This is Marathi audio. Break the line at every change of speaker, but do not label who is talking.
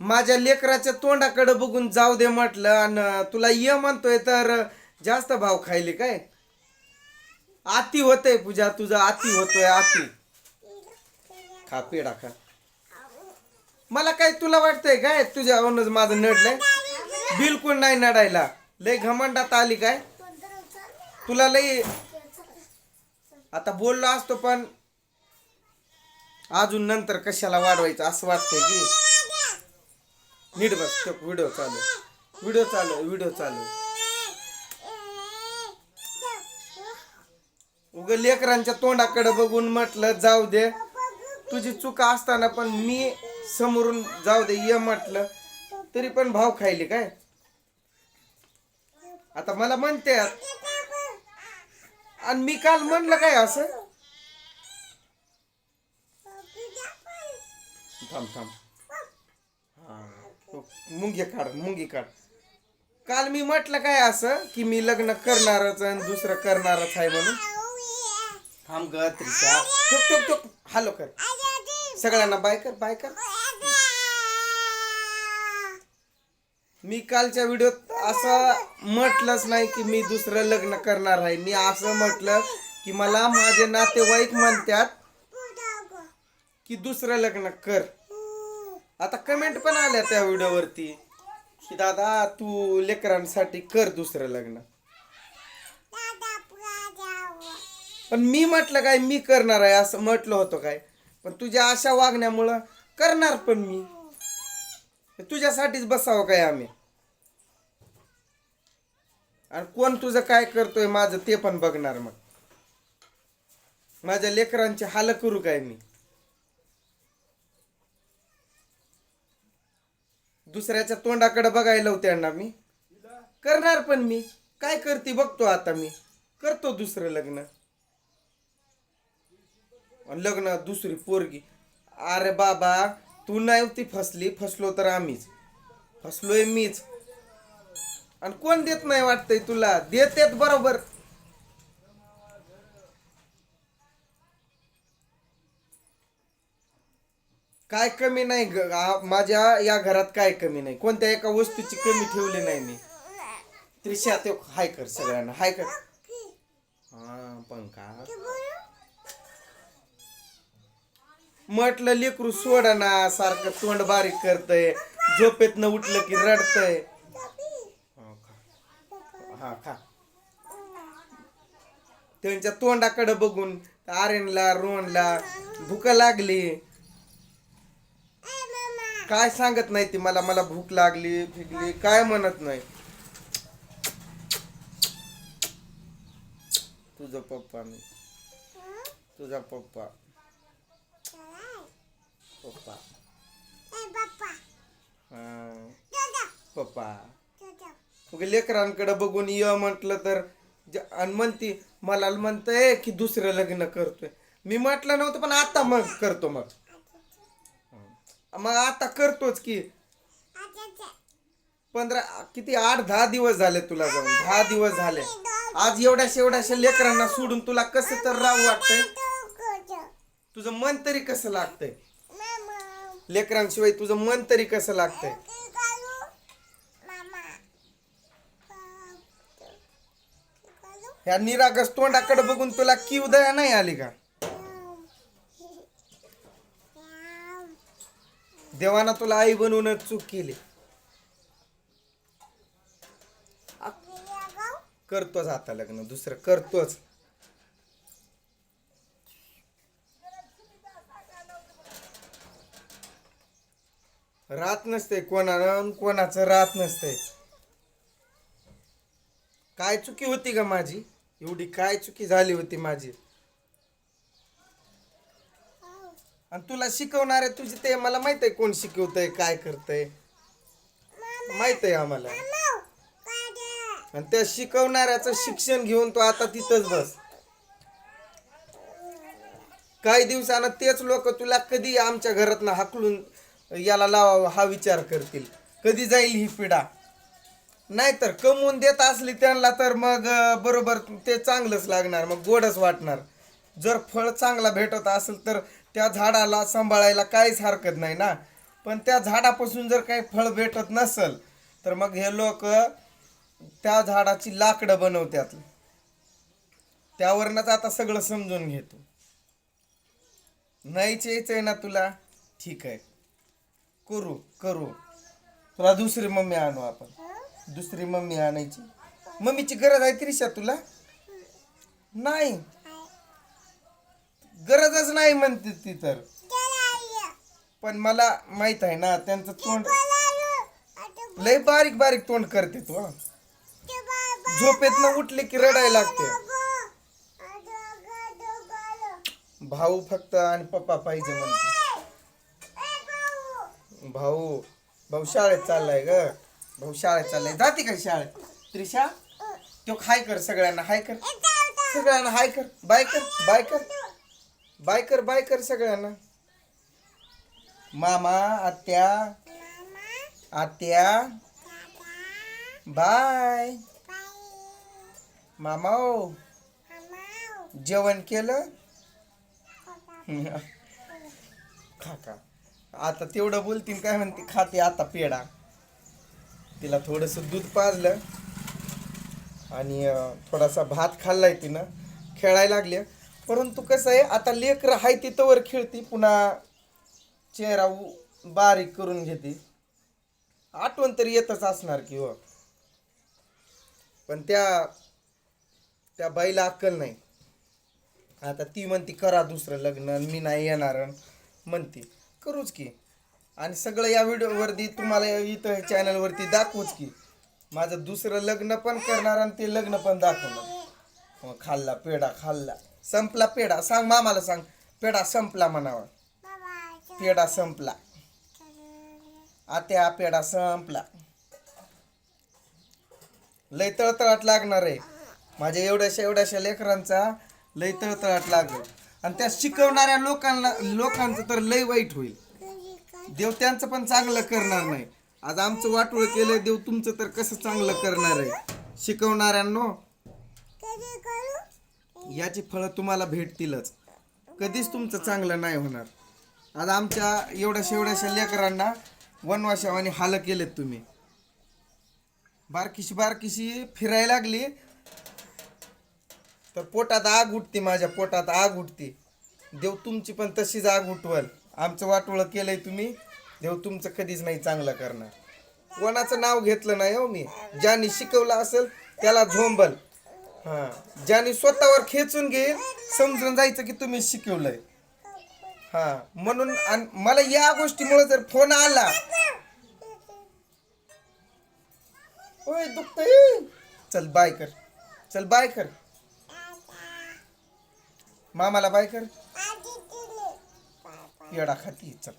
माझ्या लेकराच्या तोंडाकडे बघून जाऊ दे म्हटलं आणि तुला ये म्हणतोय तर जास्त भाव खायले काय? आती होतय पूजा तुझा आती होतोय आती. खा पेडा खा. मला काय तुला वाटतंय काय? तुझ्या माझं नडलंय. बिलकुल नाही नडायला. लय घमंडात आली काय? तुला लय आता बोललो असतो पण अजून नंतर कशाला वाढवायचं असं वाटतंय की? नीट बस व्हिडिओ चालू. व्हिडिओ चालू व्हिडिओ चालू. उग लेकरांच्या तोंडाकडे बघून म्हटलं जाऊ दे. तुझी चूक असताना पण मी समोरून जाऊ दे ये म्हटलं. तरी पण भाव खायले काय? आता मला म्हणते आणि मी काल म्हणलं काय असं? थांब थांब. मुंगी काढ मुंगी काढ. काल मी म्हटलं काय असं की मी लग्न करणारच आणि दुसरं करणारच आहे म्हणून. थांब ग त्रिशा. टुक टुक टुक हॅलो कर. सगळ्यांना बाय कर बाय कर. मी कालच्या व्हिडिओत असं म्हटलंच नाही की मी दुसरं लग्न करणार आहे. मी असं म्हटलं की मला माझे नातेवाईक म्हणतात की दुसरं लग्न कर. आता कमेंट पण आल्या त्या व्हिडिओवरती. की दादा तू लेकरांसाठी कर दुसरं लग्न. पण मी म्हटलं काय मी करणार आहे असं म्हटलं होतं काय. पण तुझ्या अशा वागण्यामुळं करणार पण मी. तुझ्यासाठीच बसावं काय आम्ही? आणि कोण तुझं काय करतोय माझं ते पण बघणार मग. माझ्या लेकरांची हाल करू काय मी? दुसऱ्याच्या तोंडाकडे बघायला त्यांना मी. करणार पण मी. काय करते बघतो आता मी. करतो दुसरं लग्न. लग्न दुसरी पोरगी. अरे बाबा तू नाही ती फसली फसलो तर आम्हीच. फसलोय मीच. आणि कोण देत नाही वाटतंय तुला? देतेत बरोबर. काय कमी नाही ग- आ- माझ्या या घरात काय कमी नाही. कोणत्या एका वस्तूची कमी ठेवली नाही मी. त्रिशा ते हाय कर सगळ्यांना हाय कर. हा पंखा. म्हटलं लेकरू सोड ना सारखं तोंड बारीक करतय झोपेत न उठलं की रडतय. हो का? हा खा. त्यांच्या तोंडाकडे बघून आर्यनला रोहनला भूक लागली. काय सांगत नाही ती? मला मला भूक लागली फिकली काय म्हणत नाही. तुझा पप्पा मी. तुझा पप्पा. पप्पा. हा. पप्पा. उगा लेकरांकडे बघून ये म्हटलं तर ज- आणि म्हणती मला म्हणतंय की दुसरं लग्न करतोय. मी म्हटलं नव्हतं पण आता मग करतो मग. मग आता करतोच की. पंधरा किती आठ दहा दिवस झाले तुला जाऊन. दहा दिवस झाले. आज एवढ्याशा एवढ्याशा लेकरांना सोडून तुला कसं तर राहू वाटतंय? तुझं मन तरी कसं लागतंय? लेकरांशिवाय तुझं मन तरी कसं लागतंय? ह्या निरागस तोंडाकडे बघून तुला की उदया नाही आली का? देवाना तुला आई बनवून चूक केली. करतोच आता लग्न दुसरं करतोच. रात नसते कोणाला कोणाचं रात नसते. काय चुकी होती का माझी? एवढी काय चुकी झाली होती माझी? आणि तुला शिकवणारे तुझे ते मला माहीत आहे कोण शिकवतंय काय करतंय. माहीत आहे आम्हाला. आणि त्या शिकवणाऱ्याचं शिक्षण घेऊन तो आता तिथंच बस. काही दिवसानं तेच लोक तुला कधी आमच्या घरातनं हाकलून याला लावा हा विचार करतील. कधी जाईल ही पिढा. नाहीतर कमवून देत असली त्यांना तर मग बरोबर ते चांगलंच लागणार मग गोडच वाटणार. जर फळ चांगला भेटत असेल तर त्या झाडाला सांभाळायला काहीच हरकत नाही ना. पण त्या झाडापासून जर काही फळ भेटत नसल तर मग हे लोक त्या झाडाची लाकडं बनवतात त्यावरनच आता सगळं समजून घेतो. नाहीच यायचंय ना तुला? ठीक आहे. करू करू. तुला दुसरी मम्मी आणू आपण. दुसरी मम्मी आणायची. मम्मीची गरज आहे त्रिशा तुला? नाही. गरजच नाही म्हणते ती तर. पण मला माहीत आहे ना त्यांचं तोंड लय बारीक बारीक तोंड करते तू हं. झोपेतनं उठले की रडायला लागते. भाऊ फक्त आणि पप्पा पाहिजे म्हणते. भाऊ. भाऊ शाळेत चाललाय ग. भाऊ शाळेत चाललाय. जाते का शाळेत? त्रिशा तो हाय कर सगळ्यांना हाय कर. सगळ्यांना हाय कर. बाय कर बाय कर. बाय कर बाय कर सगळ्यांना. मामा आत्या आत्या बाय. मामा ओ जेवण केलं? खा का आता तेवढं बोलतीन काय म्हणते खाते आता पेढा. तिला थोडस दूध पाजलं. आणि थोडासा भात खाल्लाय तिनं. खेळायला लागले परंतु कसं आहे आता लेकरं हाय ती खेळती पुन्हा चेहरा बारीक करून घेते. आठवण तरी येतच असणार की हो. पण त्या त्या बाईला अक्कल नाही. आता ती म्हणती करा दुसरं लग्न मी नाही येणार. म्हणती करूच की. आणि सगळं या व्हिडिओवरती तुम्हाला इथं चॅनलवरती दाखवूच की माझं दुसरं लग्न पण करणार आणि ते लग्न पण दाखवणार. मग खाल्ला पेढा खाल्ला. संपला पेढा. सांग मामाला सांग. पेढा संपला म्हणावा. पेढा संपला. आत्या पेढा संपला. लय तळतळाट लागणार आहे. माझ्या एवढ्याशा एवढ्याशा लेकरांचा लय तळतळाट लागेल. आणि त्या शिकवणाऱ्या लोकांना लोकांचं तर लय वाईट होईल. देव त्यांचं पण चांगलं करणार नाही. आज आमचं वाटोळ केलंय देव तुमचं तर कसं चांगलं करणार आहे? शिकवणाऱ्यांनो याची फळं तुम्हाला भेटतीलच. कधीच तुमचं चांगलं नाही होणार. आज आमच्या एवढ्याशा एवढ्याशा लेकरांना वनवाशावाने हाल केलेत तुम्ही. बारकीशी बारकीशी फिरायला लागली. तर पोटात आग उठते माझ्या पोटात आग उठते. देव तुमची पण तशीच आग उठवल. आमचं वाटोळं केलंय तुम्ही. देव तुमचं कधीच नाही चांगलं करणार. कोणाचं नाव घेतलं नाही हो मी. ज्याने शिकवलं असेल त्याला झोंबल. हा. ज्याने स्वतःवर खेचून घेईल समजून जायचं की तुम्ही शिकवलंय. हा. म्हणून आणि मला या गोष्टीमुळे जर फोन आला. होय दुखत चल बाय कर. चल बाय कर. मामाला बाय कर. येडा खाती चल.